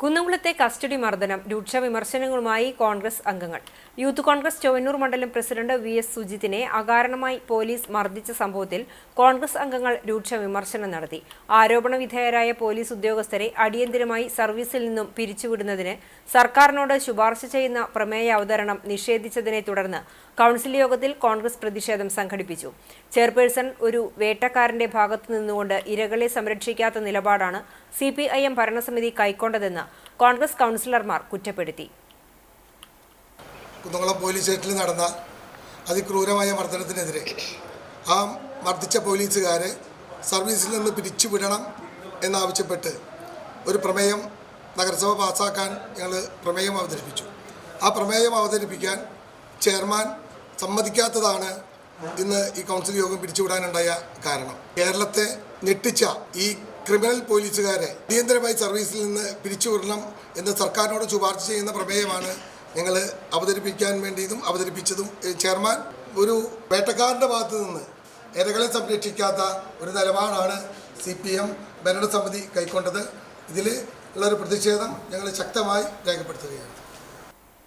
കുന്നംകുളത്തെ custody മർദ്ദനം രൂക്ഷ വിമർശനങ്ങളുമായി കോൺഗ്രസ് അംഗങ്ങൾ. യൂത്ത് കോൺഗ്രസ് ചൊവ്വന്നൂർ മണ്ഡലം പ്രസിഡന്റ് വി എസ് സുജിത്തിനെ അകാരണമായി പോലീസ് മർദ്ദിച്ച സംഭവത്തിൽ കോൺഗ്രസ് അംഗങ്ങൾ രൂക്ഷ വിമർശനം നടത്തി. ആരോപണ വിധേയരായ പോലീസ് ഉദ്യോഗസ്ഥരെ അടിയന്തിരമായി സർവീസിൽ നിന്നും പിരിച്ചുവിടുന്നതിന് സർക്കാരിനോട് ശുപാർശ ചെയ്യുന്ന പ്രമേയ അവതരണം നിഷേധിച്ചതിനെ തുടർന്ന് കൗൺസിൽ യോഗത്തിൽ കോൺഗ്രസ് പ്രതിഷേധം സംഘടിപ്പിച്ചു. ചെയർപേഴ്സൺ ഒരു വേട്ടക്കാരന്റെ ഭാഗത്തു നിന്നുകൊണ്ട് ഇരകളെ സംരക്ഷിക്കാത്ത നിലപാടാണ് സി ഭരണസമിതി കൈക്കൊണ്ടതെന്ന് കോൺഗ്രസ് കൗൺസിലർമാർ കുറ്റപ്പെടുത്തി. കുന്നംകുളം പോലീസ് സ്റ്റേഷനിൽ നടന്ന അതിക്രൂരമായ മർദ്ദനത്തിനെതിരെ ആ മർദ്ദിച്ച പോലീസുകാരെ സർവീസിൽ നിന്ന് പിരിച്ചുവിടണം എന്നാവശ്യപ്പെട്ട് ഒരു പ്രമേയം നഗരസഭ പാസാക്കാൻ ഞങ്ങൾ പ്രമേയം അവതരിപ്പിച്ചു. ആ പ്രമേയം അവതരിപ്പിക്കാൻ ചെയർമാൻ സമ്മതിക്കാത്തതാണ് ഇന്ന് ഈ കൗൺസിൽ യോഗം പിരിച്ചുവിടാനുണ്ടായ കാരണം. കേരളത്തെ ഞെട്ടിച്ച ഈ ക്രിമിനൽ പോലീസുകാരെ അടിയന്തരമായി സർവീസിൽ നിന്ന് പിരിച്ചുവിടണം എന്ന് സർക്കാരിനോട് ശുപാർശ ചെയ്യുന്ന പ്രമേയമാണ് ഞങ്ങൾ അവതരിപ്പിക്കാൻ വേണ്ടിയതും അവതരിപ്പിച്ചതും. ചെയർമാൻ ഒരു വേട്ടക്കാരന്റെ ഭാഗത്ത് നിന്ന് ഇരകളെ സംരക്ഷിക്കാത്ത ഒരു നിലപാടാണ് സി പി എം ഭരണസമിതി കൈക്കൊണ്ടത്. ഇതിൽ ഉള്ളൊരു പ്രതിഷേധം ഞങ്ങൾ ശക്തമായി രേഖപ്പെടുത്തുകയാണ്.